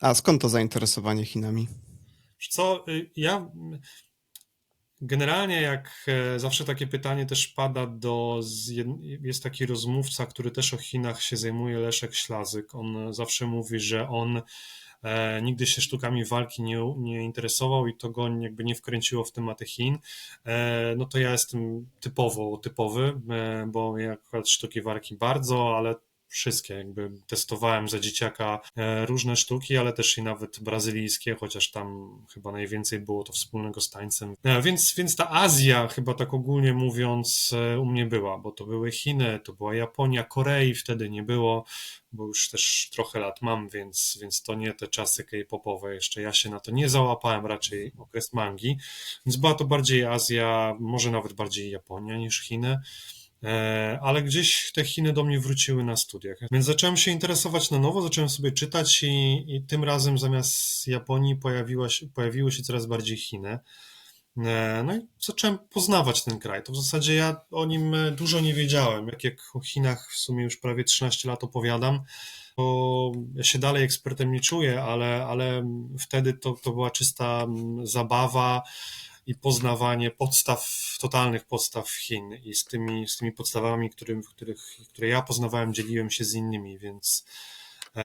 A skąd to zainteresowanie Chinami? Co, y, ja generalnie jak e, zawsze takie pytanie też pada do, jest taki rozmówca, który też o Chinach się zajmuje, Leszek Ślazyk. On zawsze mówi, że on e, nigdy się sztukami walki nie, nie interesował i to go jakby nie wkręciło w tematy Chin, e, no to ja jestem typowo typowy, bo ja akurat sztuki walki bardzo, ale wszystkie. Jakby testowałem za dzieciaka e, różne sztuki, ale też i nawet brazylijskie, chociaż tam chyba najwięcej było to wspólnego z tańcem. E, więc, więc ta Azja, chyba tak ogólnie mówiąc, e, u mnie była, bo to były Chiny, to była Japonia, Korei wtedy nie było, bo już też trochę lat mam, więc, więc to nie te czasy K-popowe. Jeszcze ja się na to nie załapałem, raczej okres mangi. Więc była to bardziej Azja, może nawet bardziej Japonia niż Chiny. E, ale gdzieś te Chiny do mnie wróciły na studiach. Więc zacząłem się interesować na nowo, zacząłem sobie czytać i, i tym razem zamiast Japonii pojawiła się, pojawiły się coraz bardziej Chiny. E, no i zacząłem poznawać ten kraj. To w zasadzie ja o nim dużo nie wiedziałem. Jak, jak o Chinach w sumie już prawie 13 lat opowiadam, to ja się dalej ekspertem nie czuję, ale, ale wtedy to, to była czysta zabawa i poznawanie podstaw, totalnych podstaw Chin i z tymi, z tymi podstawami, którym, których, które ja poznawałem, dzieliłem się z innymi, więc